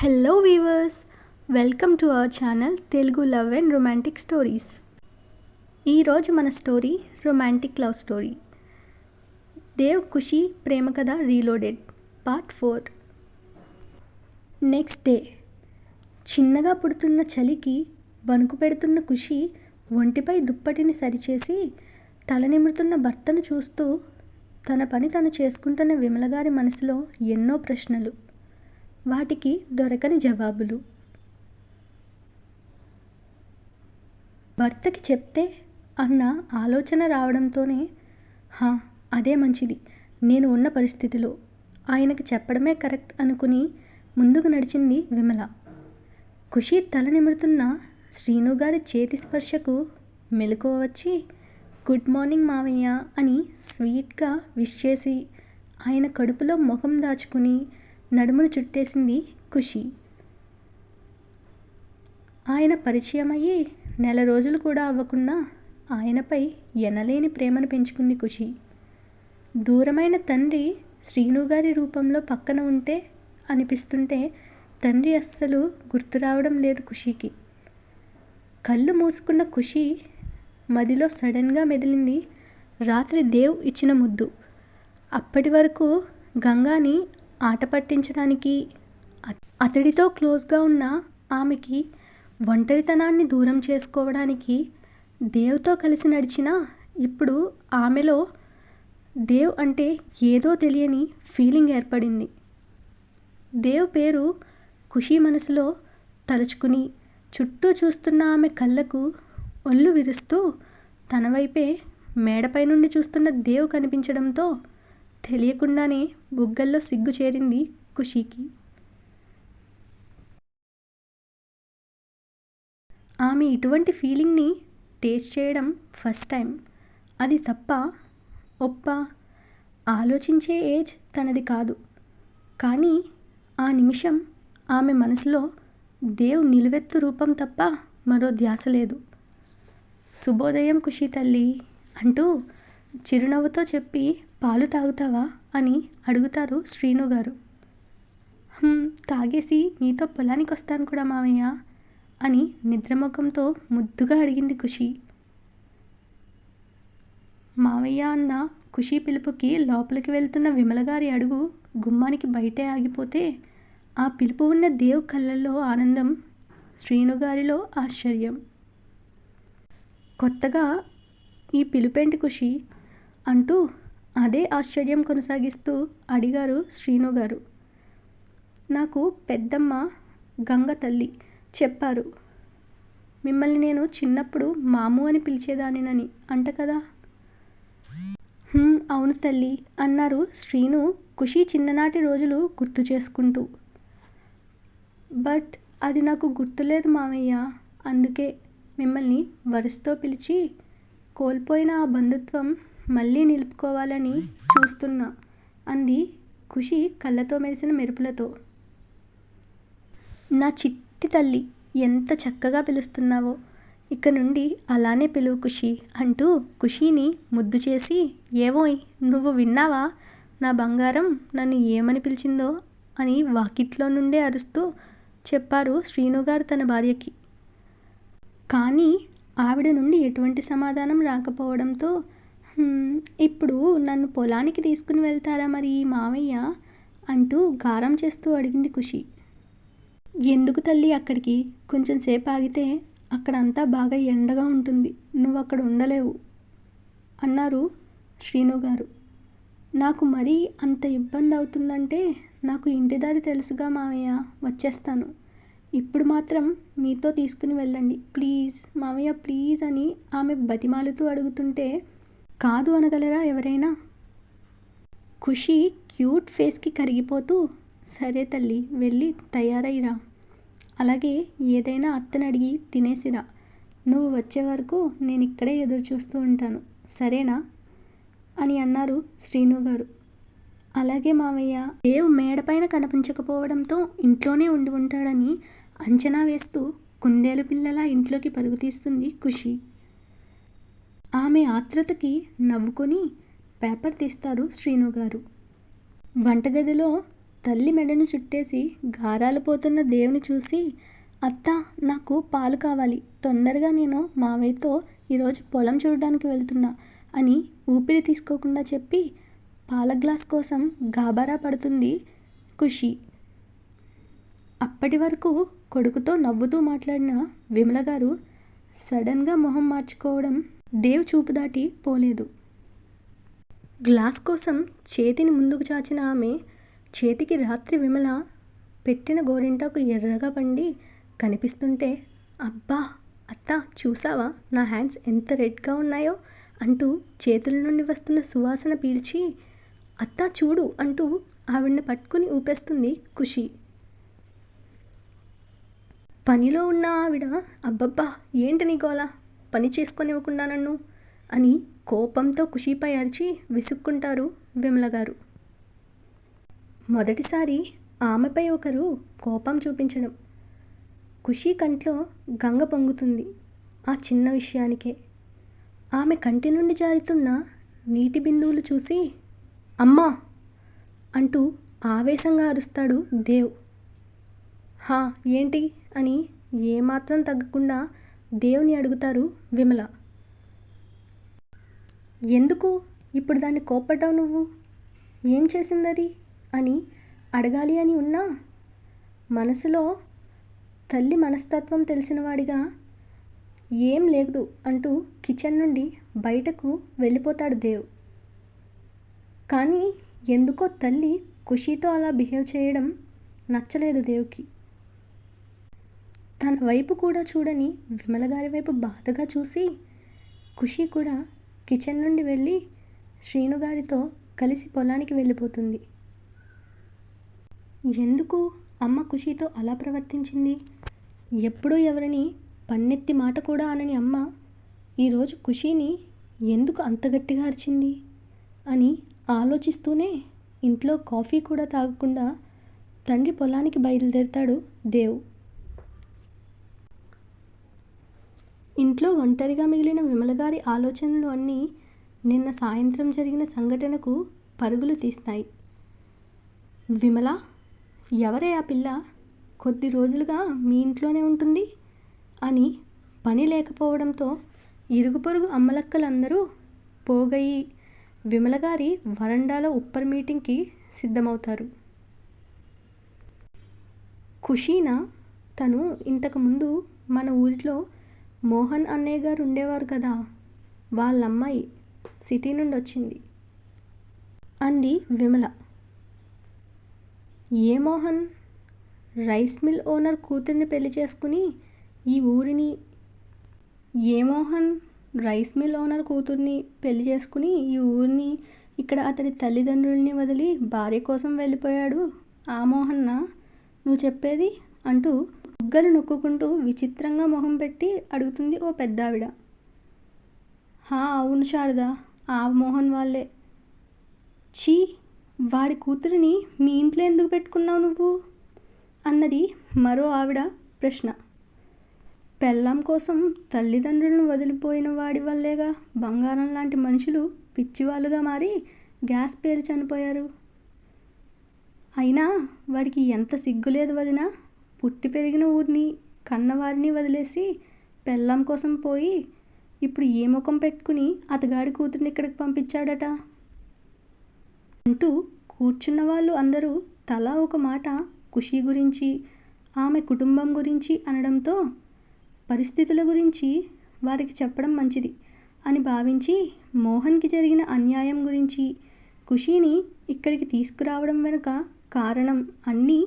Hello viewers welcome to our channel Telugu love and romantic stories ఈరోజు మన story romantic love story Dev Khushi ప్రేమ కథ reloaded part four next day చిన్నగా పుడుతున్న చలికి వణుకు పెడుతున్న ఖుషి ఒంటిపై దుప్పటిని సరిచేసి తల నిమురుతున్న భర్తను చూస్తూ తన పని తను చేసుకుంటున్న విమలగారి మనసులో ఎన్నో ప్రశ్నలు. వాటికి దొరకని జవాబులు. భర్తకి చెప్తే అన్న ఆలోచన రావడంతోనే హా అదే మంచిది. నేను ఉన్న పరిస్థితిలో ఆయనకు చెప్పడమే కరెక్ట్ అనుకుని ముందుకు నడిచింది విమల. ఖుషి తల నిమురుతున్న శ్రీను గారి చేతి స్పర్శకు మెలకువ వచ్చి గుడ్ మార్నింగ్ మావయ్య అని స్వీట్గా విష్ చేసి ఆయన కడుపులో ముఖం దాచుకుని నడుమును చుట్టేసింది ఖుషి. ఆయన పరిచయం అయ్యి నెల రోజులు కూడా అవ్వకుండా ఆయనపై ఎనలేని ప్రేమను పెంచుకుంది ఖుషి. దూరమైన తండ్రి శ్రీను గారి రూపంలో పక్కన ఉంటే అనిపిస్తుంటే తండ్రి అస్సలు గుర్తు రావడం లేదు ఖుషికి. కళ్ళు మూసుకున్న ఖుషి మదిలో సడన్గా మెదిలింది రాత్రి దేవ్ ఇచ్చిన ముద్దు. అప్పటి వరకు గంగాని ఆట పట్టించడానికి అతడితో క్లోజ్గా ఉన్న ఆమెకి ఒంటరితనాన్ని దూరం చేసుకోవడానికి దేవ్తో కలిసి నడిచిన ఇప్పుడు ఆమెలో దేవ్ అంటే ఏదో తెలియని ఫీలింగ్ ఏర్పడింది. దేవ్ పేరు ఖుషి మనసులో తలుచుకుని చుట్టూ చూస్తున్న ఆమె కళ్ళకు ఒళ్ళు విరుస్తూ తన వైపే మేడపై నుండి చూస్తున్న దేవ్ కనిపించడంతో తెలియకుండానే బుగ్గల్లో సిగ్గు చేరింది ఖుషీకి. ఆమె ఇటువంటి ఫీలింగ్ని టేస్ట్ చేయడం ఫస్ట్ టైం అది తప్ప ఒప్ప ఆలోచించే ఏజ్ తనది కాదు. కానీ ఆ నిమిషం ఆమె మనసులో దేవ్ నిలువెత్తు రూపం తప్ప మరో ధ్యాస లేదు. శుభోదయం ఖుషి తల్లి అంటూ చిరునవ్వుతో చెప్పి పాలు తాగుతావా? అని అడుగుతారు శ్రీను గారు. తాగేసి మీతో పొలానికి వస్తాను కూడా మావయ్య అని నిద్రముఖంతో ముద్దుగా అడిగింది ఖుషి. మావయ్య అన్న ఖుషి పిలుపుకి లోపలికి వెళ్తున్న విమలగారి అడుగు గుమ్మానికి బయటే ఆగిపోతే ఆ పిలుపు ఉన్న దేవ్ కళ్ళల్లో ఆనందం శ్రీనుగారిలో ఆశ్చర్యం. కొత్తగా ఈ పిలుపేంటి ఖుషి? అంటూ అదే ఆశ్చర్యం కొనసాగిస్తూ అడిగారు శ్రీను గారు నాకు పెద్దమ్మ గంగ తల్లి చెప్పారు. మిమ్మల్ని నేను చిన్నప్పుడు మాము అని పిలిచేదానినని అంట కదా? అవును తల్లి అన్నారు శ్రీను ఖుషి చిన్ననాటి రోజులు గుర్తు చేసుకుంటూ. బట్ అది నాకు గుర్తులేదు మామయ్య అందుకే మిమ్మల్ని వరుసతో పిలిచి కోల్పోయిన ఆ బంధుత్వం మళ్ళీ నిలుపుకోవాలని చూస్తున్నా అంది ఖుషి కళ్ళతో మెరిసిన మెరుపులతో. నా చిట్టి తల్లి ఎంత చక్కగా పిలుస్తున్నావో. ఇక నుండి అలానే పిలువు ఖుషి అంటూ ఖుషీని ముద్దు చేసి ఏవోయ్ నువ్వు విన్నావా? నా బంగారం నన్ను ఏమని పిలిచిందో అని వాకిట్లో నుండే అరుస్తూ చెప్పారు శ్రీనుగారు తన భార్యకి. కానీ ఆవిడ నుండి ఎటువంటి సమాధానం రాకపోవడంతో ఇప్పుడు నన్ను పొలానికి తీసుకుని వెళ్తారా మరి మావయ్య? అంటూ గారం చేస్తూ అడిగింది ఖుషి. ఎందుకు తల్లి అక్కడికి? కొంచెం సేపు ఆగితే అక్కడ అంతా బాగా ఎండగా ఉంటుంది. నువ్వు అక్కడ ఉండలేవు అన్నారు శ్రీను గారు. నాకు మరీ అంత ఇబ్బంది అవుతుందంటే నాకు ఇంటి దారి తెలుసుగా మామయ్య వచ్చేస్తాను. ఇప్పుడు మాత్రం మీతో తీసుకుని వెళ్ళండి. ప్లీజ్ మావయ్య ప్లీజ్ అని ఆమె బతిమాలుతూ అడుగుతుంటే కాదు అనగలరా ఎవరైనా? ఖుషి క్యూట్ ఫేస్కి కరిగిపోతూ సరే తల్లి వెళ్ళి తయారైరా అలాగే ఏదైనా అత్తని అడిగి తినేసిరా. నువ్వు వచ్చే వరకు నేను ఇక్కడే ఎదురు చూస్తూ ఉంటాను సరేనా? అని అన్నారు శ్రీను గారు. అలాగే మావయ్య దేవ్ మేడపైన కనిపించకపోవడంతో ఇంట్లోనే ఉండి ఉంటాడని అంచనా వేస్తూ కుందేలు పిల్లలా ఇంట్లోకి పరుగు తీస్తుంది ఖుషి. ఆమె ఆత్రతకి నవ్వుకొని పేపర్ తీస్తారు శ్రీను గారు. వంటగదిలో తల్లి మెడను చుట్టేసి గారాలు పోతున్న దేవుని చూసి అత్త నాకు పాలు కావాలి. తొందరగా నేను మావయ్యతో ఈరోజు పొలం చూడడానికి వెళ్తున్నా అని ఊపిరి తీసుకోకుండా చెప్పి పాల గ్లాస్ కోసం గాబరా పడుతుంది ఖుషి. అప్పటి వరకు కొడుకుతో నవ్వుతూ మాట్లాడిన విమల గారు సడన్గా మొహం మార్చుకోవడం దేవ్ చూపు దాటి పోలేదు. గ్లాస్ కోసం చేతిని ముందుకు చాచిన ఆమె చేతికి రాత్రి విమల పెట్టిన గోరింటాకు ఎర్రగా పండి కనిపిస్తుంటే అబ్బా అత్త చూసావా? నా హ్యాండ్స్ ఎంత రెడ్గా ఉన్నాయో? అంటూ చేతుల నుండి వస్తున్న సువాసన పీల్చి అత్తా చూడు అంటూ ఆవిడని పట్టుకుని ఊపేస్తుంది ఖుషి. పనిలో ఉన్న ఆవిడ అబ్బబ్బా ఏంటి నీ పని చేసుకొనివ్వకుండా నన్ను అని కోపంతో ఖుషీపై అరిచి విసుక్కుంటారు విమల గారు. మొదటిసారి ఆమెపై ఒకరు కోపం చూపించడం ఖుషీ కంట్లో గంగ పొంగుతుంది ఆ చిన్న విషయానికే. ఆమె కంటి నుండి జారుతున్న నీటి బిందువులు చూసి అమ్మా! అంటూ ఆవేశంగా అరుస్తాడు దేవ్. హా ఏంటి? అని ఏమాత్రం తగ్గకుండా దేవుని అడుగుతారు విమల. ఎందుకు? ఇప్పుడు దాన్ని కోప్పడ్డావు నువ్వు? ఏం చేసిందది? అని అడగాలి అని ఉన్నా? మనసులో తల్లి మనస్తత్వం తెలిసినవాడిగా ఏం లేదు అంటూ కిచెన్ నుండి బయటకు వెళ్ళిపోతాడు దేవ్. కానీ ఎందుకో తల్లి ఖుషీతో అలా బిహేవ్ చేయడం నచ్చలేదు దేవుకి. తన వైపు కూడా చూడని విమల గారి వైపు బాధగా చూసి ఖుషి కూడా కిచెన్ నుండి వెళ్ళి శ్రీను గారితో కలిసి పొలానికి వెళ్ళిపోతుంది. ఎందుకు అమ్మ ఖుషితో అలా ప్రవర్తించింది? ఎప్పుడూ ఎవరిని పన్నెత్తి మాట కూడా అనని అమ్మ ఈరోజు ఖుషీని ఎందుకు అంత గట్టిగా అరిచింది? అని ఆలోచిస్తూనే ఇంట్లో కాఫీ కూడా తాగకుండా తండ్రి పొలానికి బయలుదేరుతాడు దేవ్. ఇంట్లో ఒంటరిగా మిగిలిన విమలగారి ఆలోచనలు అన్నీ నిన్న సాయంత్రం జరిగిన సంఘటనకు పరుగులు తీస్తాయి. విమల ఎవరే ఆ పిల్ల? కొద్ది రోజులుగా మీ ఇంట్లోనే ఉంటుంది అని పని లేకపోవడంతో ఇరుగు పొరుగు అమ్మలక్కలందరూ పోగయి విమలగారి వరండాలో ఉప్పర్ మీటింగ్కి సిద్ధమవుతారు. ఖుషీనా తను ఇంతకుముందు మన ఊరిలో మోహన్ అన్నయ్య గారు ఉండేవారు కదా. వాళ్ళ అమ్మాయి సిటీ నుండి వచ్చింది అంది విమల. ఏ మోహన్? రైస్ మిల్ ఓనర్ కూతుర్ని పెళ్ళి చేసుకుని ఈ ఊరిని ఏ మోహన్? రైస్ మిల్ ఓనర్ కూతుర్ని పెళ్ళి చేసుకుని ఈ ఊరిని ఇక్కడ అతడి తల్లిదండ్రుల్ని వదిలి భార్య కోసం వెళ్ళిపోయాడు ఆ మోహన్న? నువ్వు చెప్పేది? అంటూ బుగ్గలు నొక్కుంటూ విచిత్రంగా మొహం పెట్టి అడుగుతుంది ఓ పెద్దావిడ. హా అవును శారద ఆ మోహన్ వాళ్ళే. చీ వాడి కూతురిని మీ ఇంట్లో ఎందుకు పెట్టుకున్నావు నువ్వు? అన్నది మరో ఆవిడ ప్రశ్న. పెళ్ళాం కోసం తల్లిదండ్రులను వదిలిపోయిన వాడి వల్లేగా బంగారం లాంటి మనుషులు పిచ్చివాళ్ళుగా మారి గ్యాస్ పేరు చనిపోయారు. అయినా వాడికి ఎంత సిగ్గులేదు వదినా. పుట్టి పెరిగిన ఊరిని కన్నవారిని వదిలేసి పెళ్ళాం కోసం పోయి ఇప్పుడు ఏ ముఖం పెట్టుకుని అతగాడి కూతుర్ని ఇక్కడికి పంపించాడట? అంటూ కూర్చున్న వాళ్ళు అందరూ తలా ఒక మాట ఖుషి గురించి ఆమె కుటుంబం గురించి అనడంతో పరిస్థితుల గురించి వారికి చెప్పడం మంచిది అని భావించి మోహన్కి జరిగిన అన్యాయం గురించి ఖుషీని ఇక్కడికి తీసుకురావడం వెనుక కారణం అన్నీ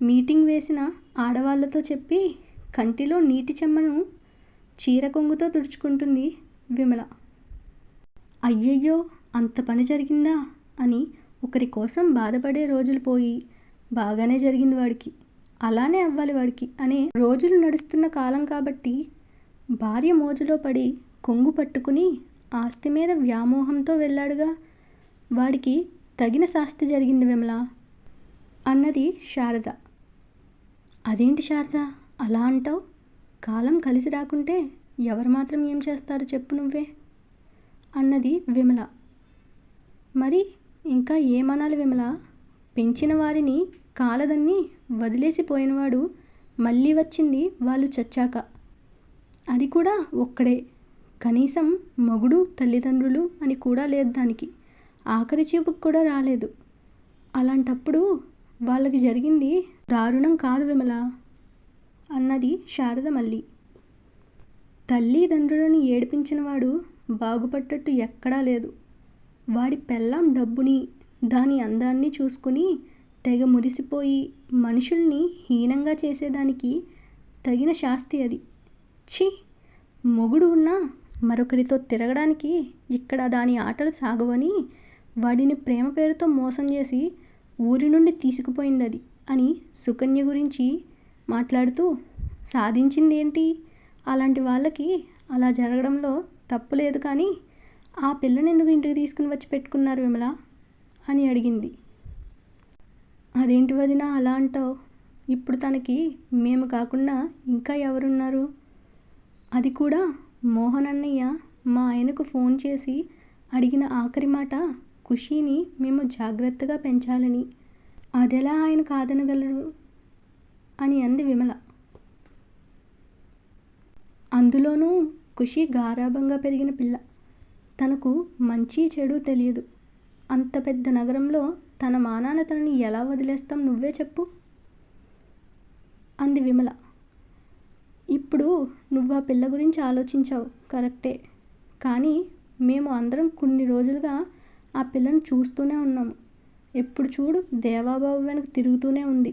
మీటింగ్ వేసిన ఆడవాళ్ళతో చెప్పి కంటిలో నీటి చెమ్మను చీర కొంగుతో తుడుచుకుంటుంది విమల. అయ్యయ్యో అంత పని జరిగిందా? అని ఒకరి కోసం బాధపడే రోజులు పోయి బాగానే జరిగింది వాడికి. అలానే అవ్వాలి వాడికి అనే రోజులు నడుస్తున్న కాలం కాబట్టి భార్య మోజులో పడి కొంగు పట్టుకుని ఆస్తి మీద వ్యామోహంతో వెళ్ళాడుగా. వాడికి తగిన శాస్తి జరిగింది విమల. అన్నది శారద. అదేంటి శారద? అలా అంటావు? కాలం కలిసి రాకుంటే ఎవరు మాత్రం ఏం చేస్తారు చెప్పు నువ్వే? అన్నది విమల. మరి ఇంకా ఏమనాలి విమల? పెంచిన వారిని కాలదన్ని వదిలేసిపోయినవాడు మళ్ళీ వచ్చింది వాళ్ళు చచ్చాక. అది కూడా ఒక్కడే. కనీసం మగుడు తల్లిదండ్రులు అని కూడా లేదు దానికి. ఆఖరి చూపుకు కూడా రాలేదు. అలాంటప్పుడు వాళ్ళకి జరిగింది దారుణం కాదు విమల. అన్నది శారద మళ్ళీ. తల్లిదండ్రులను ఏడిపించిన వాడు బాగుపడ్డట్టు ఎక్కడా లేదు. వాడి పెళ్ళాం డబ్బుని దాని అందాన్ని చూసుకుని తెగ మురిసిపోయి మనుషుల్ని హీనంగా చేసేదానికి తగిన శాస్తి అది. ఛీ! మొగుడు ఉన్నా మరొకరితో తిరగడానికి ఇక్కడ దాని ఆటలు సాగవని వాడిని ప్రేమ పేరుతో మోసం చేసి ఊరి నుండి తీసుకుపోయింది అది. అని సుకన్య గురించి మాట్లాడుతూ సాధించింది ఏంటి అలాంటి వాళ్ళకి అలా జరగడంలో తప్పు లేదు కానీ ఆ పిల్లని ఎందుకు ఇంటికి తీసుకుని వచ్చి పెట్టుకున్నారు విమల? అని అడిగింది. అదేంటి వదిన అలా అంటావు? ఇప్పుడు తనకి మేము కాకుండా ఇంకా ఎవరున్నారు? అది కూడా మోహన్ అన్నయ్య మా ఆయనకు ఫోన్ చేసి అడిగిన ఆఖరి మాట ఖుషీని మేము జాగ్రత్తగా పెంచాలని. అదెలా ఆయన కాదనగలడు? అని అంది విమల. అందులోనూ ఖుషి గారాభంగా పెరిగిన పిల్ల. తనకు మంచి చెడు తెలియదు. అంత పెద్ద నగరంలో తన మానాన తనని ఎలా వదిలేస్తాం నువ్వే చెప్పు. అంది విమల. ఇప్పుడు నువ్వు ఆ పిల్ల గురించి ఆలోచించావు కరెక్టే. కానీ మేము అందరం కొన్ని రోజులుగా ఆ పిల్లను చూస్తూనే ఉన్నాము. ఎప్పుడు చూడు దేవాబాబు వెనక తిరుగుతూనే ఉంది.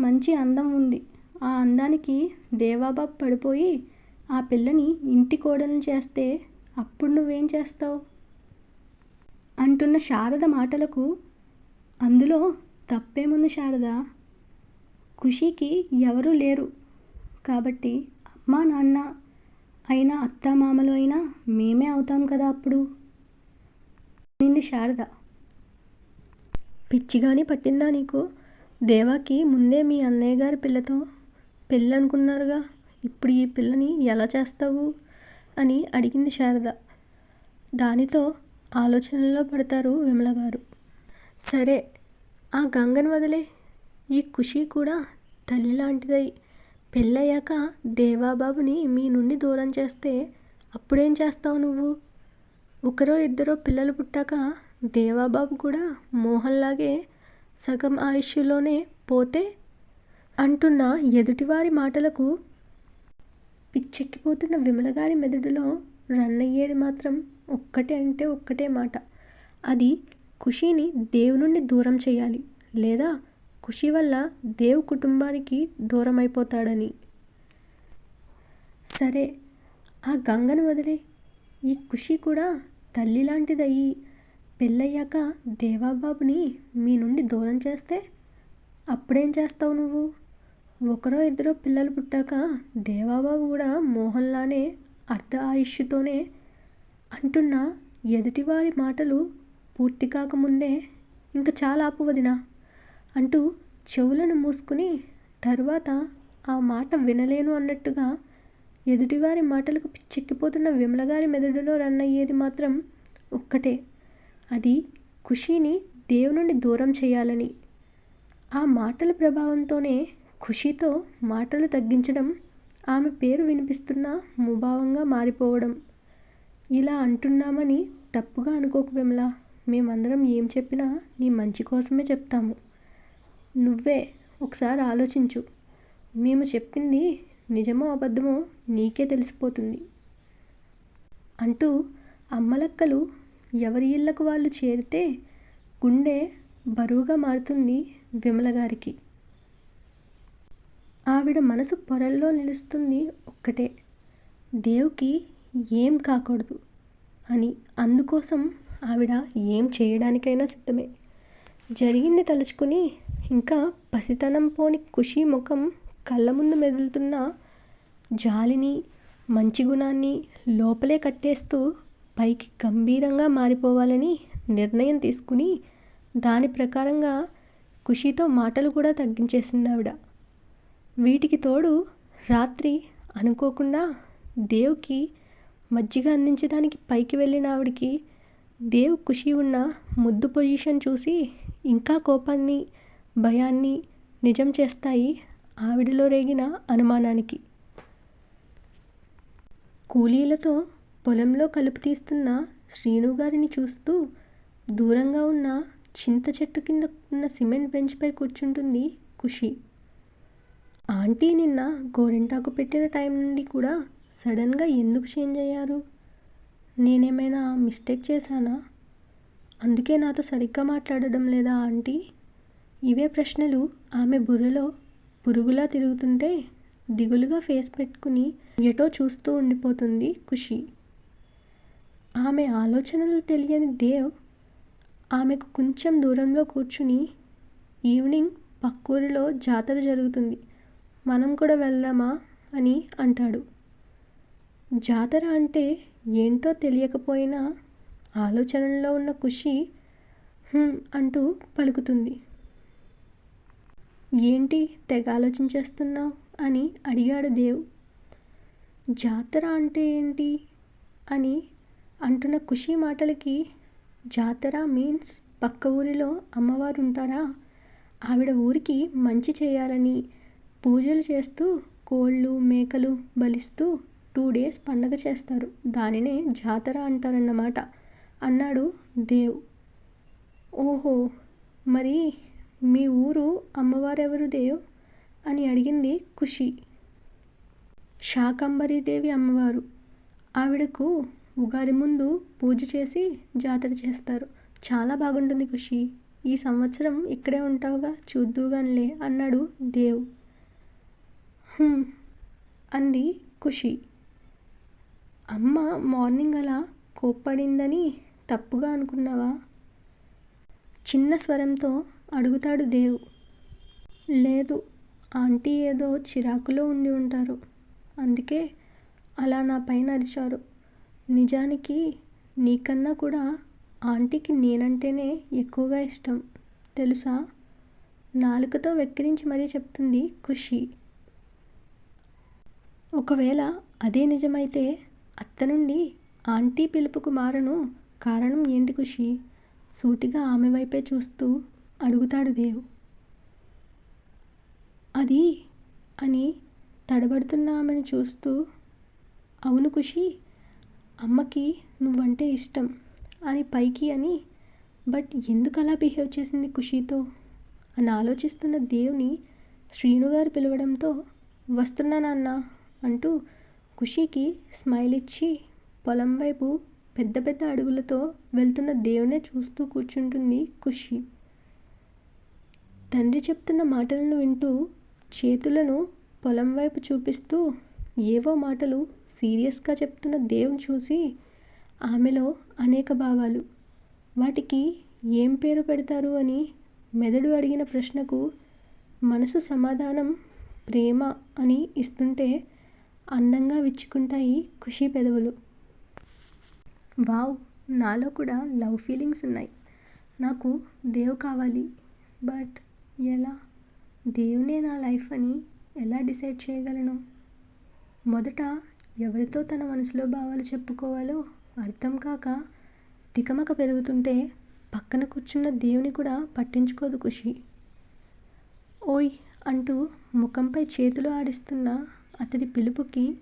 మంచి అందం ఉంది. ఆ అందానికి దేవాబాబు పడిపోయి ఆ పిల్లని ఇంటి కోడలను చేస్తే అప్పుడు నువ్వేం చేస్తావు? అంటున్న శారద మాటలకు అందులో తప్పేముంది శారద? ఖుషీకి ఎవరూ లేరు. కాబట్టి అమ్మా నాన్న అయినా అత్తామామలు అయినా మేమే అవుతాం కదా అప్పుడు? నింది శారద. పిచ్చిగాని పట్టిందా నీకు? దేవాకి ముందే మీ అన్నయ్య గారి పిల్లతో పెళ్ళి అనుకున్నారుగా ఇప్పుడు ఈ పిల్లని ఎలా చేస్తావు? అని అడిగింది శారద. దానితో ఆలోచనలో పడతారు విమల గారు. సరే ఆ గంగను వదిలే. ఈ ఖుషి కూడా తల్లి లాంటిదై. పెళ్ళయ్యాక దేవాబాబుని మీ నుండి దూరం చేస్తే అప్పుడేం చేస్తావు నువ్వు? ఒకరో ఇద్దరో పిల్లలు పుట్టాక దేవాబాబు కూడా మోహన్లాగే సగం ఆయుష్లోనే పోతే అంటున్న ఎదుటివారి మాటలకు పిచ్చెక్కిపోతున్న విమలగారి మెదడులో రన్ అయ్యేది మాత్రం ఒక్కటే అంటే ఒక్కటే మాట. అది ఖుషీని దేవు నుండి దూరం చేయాలి. లేదా ఖుషి వల్ల దేవు కుటుంబానికి దూరం అయిపోతాడని సరే ఆ గంగను వదిలే. ఈ ఖుషి కూడా తల్లి లాంటిదయ్యి పెళ్ళయ్యాక దేవాబాబుని మీ నుండి దూరం చేస్తే అప్పుడేం చేస్తావు నువ్వు? ఒకరో ఇద్దరో పిల్లలు పుట్టాక దేవాబాబు కూడా మోహన్లానే అర్ధ ఆయుష్తోనే అంటున్న ఎదుటివారి మాటలు పూర్తి కాకముందే ఇంకా చాలా ఆపువదినా? అంటూ చెవులను మూసుకుని తర్వాత ఆ మాట వినలేను అన్నట్టుగా ఎదుటివారి మాటలకు పిచ్చెక్కిపోతున్న విమలగారి మెదడులో రన్ అయ్యేది మాత్రం ఒక్కటే. అది ఖుషీని దేవు నుండి దూరం చేయాలని. ఆ మాటల ప్రభావంతోనే ఖుషీతో మాటలు తగ్గించడం ఆమె పేరు వినిపిస్తున్న ముభావంగా మారిపోవడం. ఇలా అంటున్నామని తప్పుగా అనుకోకు విమలా. మేమందరం ఏం చెప్పినా నీ మంచి కోసమే చెప్తాము. నువ్వే ఒకసారి ఆలోచించు. మేము చెప్పింది నిజమో అబద్ధమో నీకే తెలిసిపోతుంది. అంటూ అమ్మలక్కలు ఎవరి ఇళ్ళకు వాళ్ళు చేరితే గుండె బరువుగా మారుతుంది విమల గారికి. ఆవిడ మనసు పొరల్లో నిలుస్తుంది ఒక్కటే. దేవుకి ఏం కాకూడదు అని అందుకోసం ఆవిడ ఏం చేయడానికైనా సిద్ధమే. జరిగింది తలుచుకుని ఇంకా పసితనం పోని ఖుషి ముఖం కళ్ళ ముందు మెదులుతున్న జాలిని మంచి గుణాన్ని లోపలే కట్టేస్తూ పైకి గంభీరంగా మారిపోవాలని నిర్ణయం తీసుకుని దాని ప్రకారంగా ఖుషితో మాటలు కూడా తగ్గించేసింది ఆవిడ వీటికి తోడు రాత్రి అనుకోకుండా దేవుకి మజ్జిగ అందించడానికి పైకి వెళ్ళిన ఆవిడకి దేవ్ ఖుషి ఉన్న ముద్దు పొజిషన్ చూసి ఇంకా కోపాన్ని భయాన్ని నిజం చేస్తాయి ఆవిడలో రేగిన అనుమానానికి. కూలీలతో పొలంలో కలుపు తీస్తున్న శ్రీనుగారిని చూస్తూ దూరంగా ఉన్న చింత చెట్టు కింద ఉన్న సిమెంట్ బెంచ్పై కూర్చుంటుంది ఖుషి. ఆంటీ నిన్న గోరింటాకు పెట్టిన టైం నుండి కూడా సడన్గా ఎందుకు చేంజ్ అయ్యారు? నేనేమైనా మిస్టేక్ చేశానా? అందుకే నాతో సరిగ్గా మాట్లాడడం లేదా ఆంటీ? ఇవే ప్రశ్నలు ఆమె బుర్రలో పురుగులా తిరుగుతుంటే దిగులుగా ఫేస్ పెట్టుకుని ఎటో చూస్తూ ఉండిపోతుంది ఖుషి. ఆమె ఆలోచనలు తెలియని దేవ్ ఆమెకు కొంచెం దూరంలో కూర్చుని ఈవినింగ్ పక్కూరిలో జాతర జరుగుతుంది. మనం కూడా వెళ్దామా అని అంటాడు. జాతర అంటే ఏంటో తెలియకపోయినా ఆలోచనల్లో ఉన్న ఖుషి అంటూ పలుకుతుంది. ఏంటి తెగ ఆలోచించేస్తున్నావు అని అడిగాడు దేవ్. జాతర అంటే ఏంటి అని అంటున్న ఖుషి మాటలకి జాతర మీన్స్ పక్క ఊరిలో అమ్మవారు ఉంటారా ఆవిడ ఊరికి మంచి చేయాలని పూజలు చేస్తూ కోళ్ళు మేకలు బలిస్తూ టూ డేస్ పండగ చేస్తారు. దానినే జాతర అంటారన్నమాట అన్నాడు దేవ్. ఓహో మరి మీ ఊరు అమ్మవారెవరు దేవ్? అని అడిగింది ఖుషి. శాకంబరీదేవి అమ్మవారు. ఆవిడకు ఉగాది ముందు పూజ చేసి జాతర చేస్తారు. చాలా బాగుంటుంది ఖుషి. ఈ సంవత్సరం ఇక్కడే ఉంటావుగా? చూద్దుగానిలే అన్నాడు దేవ్. అంది ఖుషి. అమ్మ మార్నింగ్ అలా కోప్పడిందని తప్పుగా అనుకున్నావా? చిన్న స్వరంతో అడుగుతాడు దేవ్. లేదు ఆంటీ ఏదో చిరాకులో ఉండి ఉంటారు. అందుకే అలా నా పైన అరిచారు. నిజానికి నీకన్నా కూడా ఆంటీకి నేనంటేనే ఎక్కువగా ఇష్టం. తెలుసా? నాలుకతో వెక్కిరించి మరీ చెప్తుంది ఖుషి. ఒకవేళ అదే నిజమైతే అత్త నుండి ఆంటీ పిలుపుకు మారను కారణం ఏంటి ఖుషి? సూటిగా ఆమె వైపే చూస్తూ అడుగుతాడు దేవు. అది అని తడబడుతున్న ఆమెను చూస్తూ అవును ఖుషి అమ్మకి నువ్వంటే ఇష్టం అని పైకి అని బట్ ఎందుకు అలా బిహేవ్ చేసింది ఖుషీతో? అని ఆలోచిస్తున్న దేవుని శ్రీను గారు పిలవడంతో వస్తున్నానన్న అంటూ ఖుషీకి స్మైల్ ఇచ్చి పొలం వైపు పెద్ద పెద్ద అడుగులతో వెళ్తున్న దేవునే చూస్తూ కూర్చుంటుంది ఖుషి. తండ్రి చెప్తున్న మాటలను వింటూ చేతులను పొలం వైపు చూపిస్తూ ఏవో మాటలు సీరియస్గా చెప్తున్న దేవుని చూసి ఆమెలో అనేక భావాలు. వాటికి ఏం పేరు పెడతారు అని మెదడు అడిగిన ప్రశ్నకు మనసు సమాధానం ప్రేమ అని ఇస్తుంటే అందంగా విచ్చుకుంటాయి ఖుషి పెదవులు. వావ్ నాలో కూడా లవ్ ఫీలింగ్స్ ఉన్నాయి. నాకు దేవ్ కావాలి. బట్ ఎలా? దేవునే నా లైఫ్ అని ఎలా డిసైడ్ చేయగలను? మొదట ఎవరితో తన మనసులో భావాలు చెప్పుకోవాలో అర్థం కాక తికమక పెరుగుతుంటే పక్కన కూర్చున్న దేవుని కూడా పట్టించుకోదు ఖుషి. ఓయ్ అంటూ ముఖంపై చేతులు ఆడిస్తున్న అతడి పిలుపుకి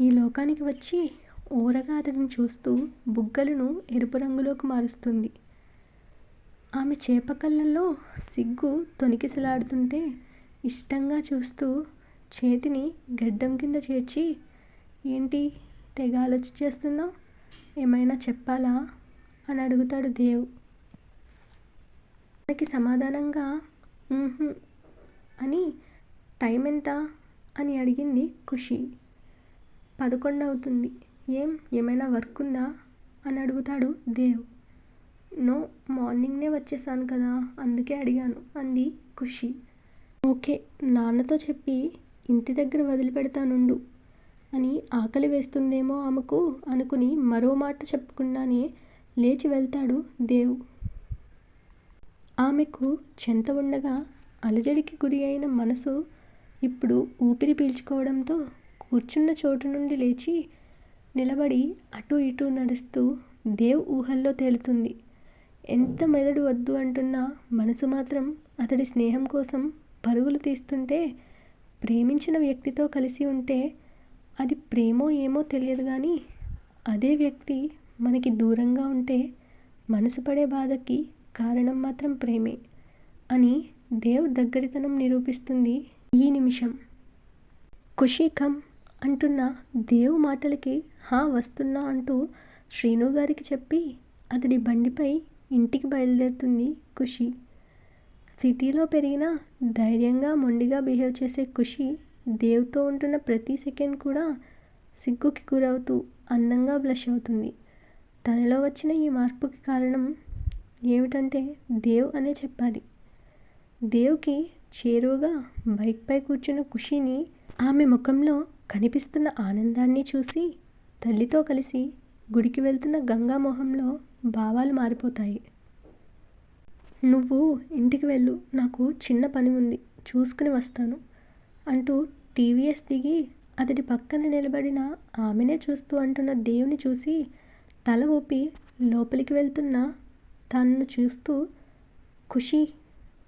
ఈ లోకానికి వచ్చి ఊరగా అతడిని చూస్తూ బుగ్గలను ఎరుపు రంగులోకి మారుస్తుంది. ఆమె చేపకళ్ళల్లో సిగ్గు తొనికిసలాడుతుంటే ఇష్టంగా చూస్తూ చేతిని గడ్డం కింద చేర్చి ఏంటి తెగ ఆలోచి చేస్తున్నావు ఏమైనా చెప్పాలా? అని అడుగుతాడు దేవ్. తనకి సమాధానంగా అని టైం ఎంత? అని అడిగింది ఖుషి. పదకొండు అవుతుంది ఏం? ఏమైనా వర్క్ ఉందా అని అడుగుతాడు దేవ్. నో మార్నింగ్నే వచ్చేసాను కదా అందుకే అడిగాను అంది ఖుషి. ఓకే నాన్నతో చెప్పి ఇంటి దగ్గర వదిలిపెడతానుండు. అని ఆకలి వేస్తుందేమో ఆమెకు అనుకుని మరో మాట చెప్పకుండానే లేచి వెళ్తాడు దేవ్. ఆమెకు చెంత ఉండగా అలజడికి గురి అయిన మనసు ఇప్పుడు ఊపిరి పీల్చుకోవడంతో కూర్చున్న చోటు నుండి లేచి నిలబడి అటూ ఇటూ నడుస్తూ దేవ్ ఊహల్లో తేలుతుంది. ఎంత మెదడు వద్దు అంటున్నా మనసు మాత్రం అతడి స్నేహం కోసం పరుగులు తీస్తుంటే ప్రేమించిన వ్యక్తితో కలిసి ఉంటే అది ప్రేమో ఏమో తెలియదు కానీ అదే వ్యక్తి మనకి దూరంగా ఉంటే మనసు పడే బాధకి కారణం మాత్రం ప్రేమే అని దేవ్ దగ్గరితనం నిరూపిస్తుంది ఈ నిమిషం. ఖుషీ కమ్ అంటున్న దేవ్ మాటలకి హా వస్తున్నా అంటూ శ్రీను గారికి చెప్పి అతడి బండిపై ఇంటికి బయలుదేరుతుంది ఖుషి. సిటీలో పెరిగిన ధైర్యంగా మొండిగా బిహేవ్ చేసే ఖుషి దేవుతో ఉంటున్న ప్రతి సెకండ్ కూడా సిగ్గుకి గురవుతూ అందంగా బ్లష్ అవుతుంది. తనలో వచ్చిన ఈ మార్పుకి కారణం ఏమిటంటే దేవ్ అనే చెప్పాలి. దేవ్కి చేరువుగా బైక్పై కూర్చున్న ఖుషిని ఆమె ముఖంలో కనిపిస్తున్న ఆనందాన్ని చూసి తల్లితో కలిసి గుడికి వెళ్తున్న గంగా మొహంలో భావాలు మారిపోతాయి. నువ్వు ఇంటికి వెళ్ళు నాకు చిన్న పని ఉంది చూసుకుని వస్తాను అంటూ టీవీఎస్ దిగి అతడి పక్కన నిలబడిన ఆమెనే చూస్తూ అంటున్న దేవుని చూసి తల ఊపి లోపలికి వెళ్తున్న తనను చూస్తూ ఖుషి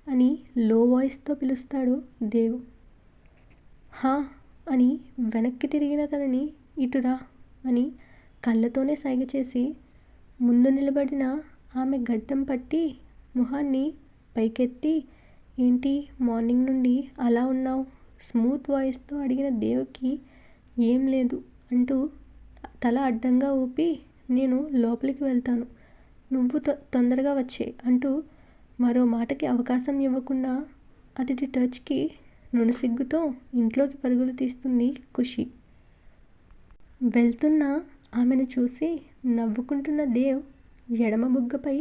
అని లో వాయిస్తో పిలుస్తాడు దేవు. హా అని వెనక్కి తిరిగిన తనని ఇటురా అని కళ్ళతోనే సైగ చేసి ముందు నిలబడిన ఆమె గడ్డం పట్టి ముఖాన్ని పైకెత్తి ఏంటి మార్నింగ్ నుండి అలా ఉన్నావు? స్మూత్ వాయిస్తో అడిగిన దేవుకి ఏం లేదు అంటూ తల అడ్డంగా ఊపి నేను లోపలికి వెళ్తాను. నువ్వు తొందరగా వచ్చే అంటూ మరో మాటకి అవకాశం ఇవ్వకుండా అతడి టచ్కి నునుసిగ్గుతో ఇంట్లోకి పరుగులు తీస్తుంది ఖుషి. వెళ్తున్న ఆమెను చూసి నవ్వుకుంటున్న దేవ్ ఎడమ బుగ్గపై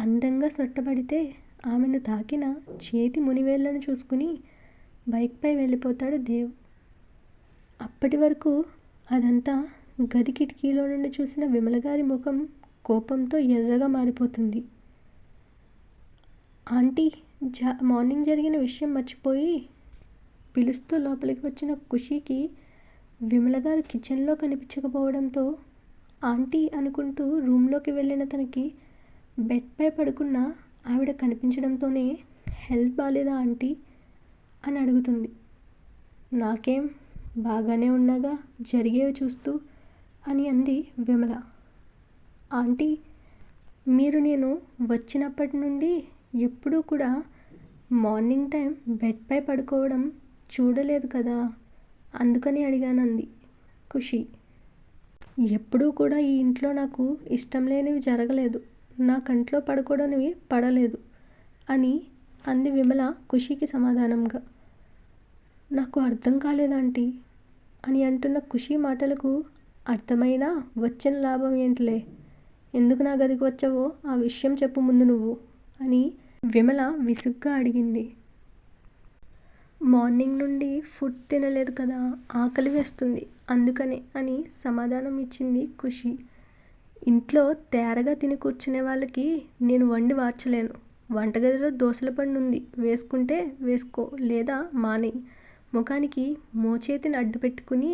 అందంగా సొట్టబడితే ఆమెను తాకిన చేతి మునివేళ్ళను చూసుకుని బైక్పై వెళ్ళిపోతాడు దేవ్. అప్పటి వరకు అదంతా గది కిటికీలో నుండి చూసిన విమలగారి ముఖం కోపంతో ఎర్రగా మారిపోతుంది. ఆంటీ జా మార్నింగ్ జరిగిన విషయం మర్చిపోయి పిలుస్తూ లోపలికి వచ్చిన ఖుషీకి విమలగారు కిచెన్లో కనిపించకపోవడంతో ఆంటీ అనుకుంటూ రూమ్లోకి వెళ్ళిన తనకి బెడ్పై పడుకున్న ఆవిడ కనిపించడంతోనే హెల్త్ బాగాలేదా ఆంటీ? అని అడుగుతుంది. నాకేం బాగానే ఉన్నాగా జరిగేవి చూస్తూ అని అంది విమల. ఆంటీ మీరు నేను వచ్చినప్పటి నుండి ఎప్పుడూ కూడా మార్నింగ్ టైం బెడ్పై పడుకోవడం చూడలేదు కదా అందుకని అడిగానంది ఖుషి. ఎప్పుడూ కూడా ఈ ఇంట్లో నాకు ఇష్టం లేనివి జరగలేదు నా కంట్లో పడుకోవడనివి పడలేదు అని అంది విమల ఖుషికి సమాధానంగా. నాకు అర్థం కాలేదంటీ అని అంటున్న ఖుషి మాటలకు అర్థమైనా వచ్చిన లాభం ఏంటిలే? ఎందుకు నా గదికి వచ్చావో ఆ విషయం చెప్పు ముందు నువ్వు అని విమల విసుగ్గా అడిగింది. మార్నింగ్ నుండి ఫుడ్ తినలేదు కదా ఆకలి వేస్తుంది అందుకనే అని సమాధానం ఇచ్చింది ఖుషి. ఇంట్లో తేరగా తిని కూర్చునే వాళ్ళకి నేను వండి వార్చలేను. వంటగదిలో దోశల పండు ఉంది వేసుకుంటే వేసుకో లేదా మానేయి. ముఖానికి మోచేతిని అడ్డు పెట్టుకుని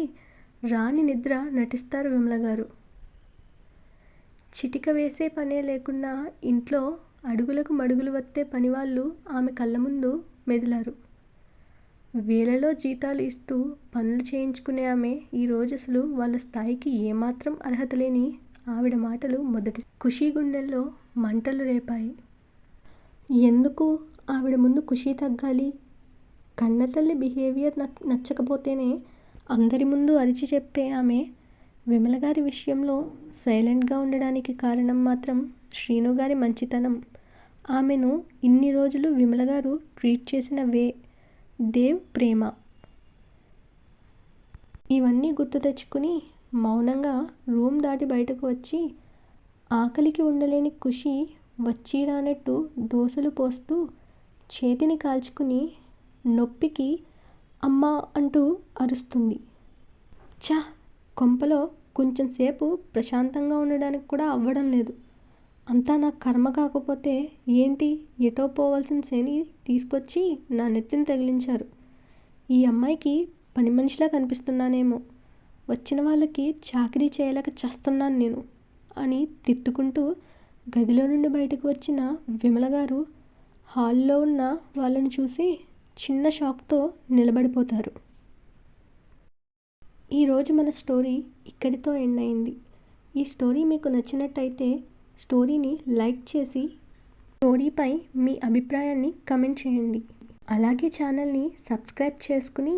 రాణి నిద్ర నటిస్తారు విమల గారు. చిటిక వేసే పనే లేకుండా ఇంట్లో అడుగులకు మడుగులు వత్తే పనివాళ్ళు ఆమె కళ్ళ ముందు మెదిలారు. వేలలో జీతాలు ఇస్తూ పనులు చేయించుకునే ఆమె ఈరోజు అసలు వాళ్ళ స్థాయికి ఏమాత్రం అర్హత లేని ఆవిడ మాటలు మొదటి ఖుషీ గుండెల్లో మంటలు రేపాయి. ఎందుకు ఆవిడ ముందు ఖుషీ తగ్గాలి? కన్నతల్లి బిహేవియర్ నచ్చకపోతేనే అందరి ముందు అరిచి చెప్పే ఆమె విమల గారి విషయంలో సైలెంట్గా ఉండడానికి కారణం మాత్రం శ్రీను గారి మంచితనం. ఆమెను ఇన్ని రోజులు విమల గారు ట్రీట్ చేసిన వే దేవ్ ప్రేమ. ఇవన్నీ గుర్తు తెచ్చుకుని మౌనంగా రూమ్ దాటి బయటకు వచ్చి ఆకలికి ఉండలేని ఖుషి వచ్చి రానట్టు దోశలు పోస్తూ చేతిని కాల్చుకుని నొప్పికి అమ్మ అంటూ అరుస్తుంది. చ కొంపలో కొంచెం సేపు ప్రశాంతంగా ఉండడానికి కూడా అవ్వడం లేదు. అంతా నా కర్మ కాకపోతే ఏంటి? ఎటో పోవాల్సిన శని తీసుకొచ్చి నా నెత్తిని తగిలించారు. ఈ అమ్మాయికి పని మనిషిలా కనిపిస్తున్నానేమో. వచ్చిన వాళ్ళకి చాకరీ చేయలేక చస్తున్నాను నేను అని తిట్టుకుంటూ గదిలో నుండి బయటకు వచ్చిన విమల గారు హాల్లో ఉన్న వాళ్ళని చూసి చిన్న షాక్తో నిలబడిపోతారు. ఈరోజు మన స్టోరీ ఇక్కడితో ఎండ్ అయింది. ఈ స్టోరీ మీకు నచ్చినట్టయితే స్టోరీని లైక్ చేసి స్టోరీపై మీ అభిప్రాయాన్ని కమెంట్ చేయండి. అలాగే ఛానల్ని సబ్స్క్రైబ్ చేసుకుని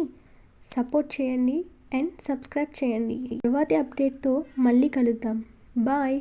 సపోర్ట్ చేయండి అండ్ సబ్స్క్రైబ్ చేయండి. తరువాతి అప్డేట్తో మళ్ళీ కలుద్దాం. బాయ్!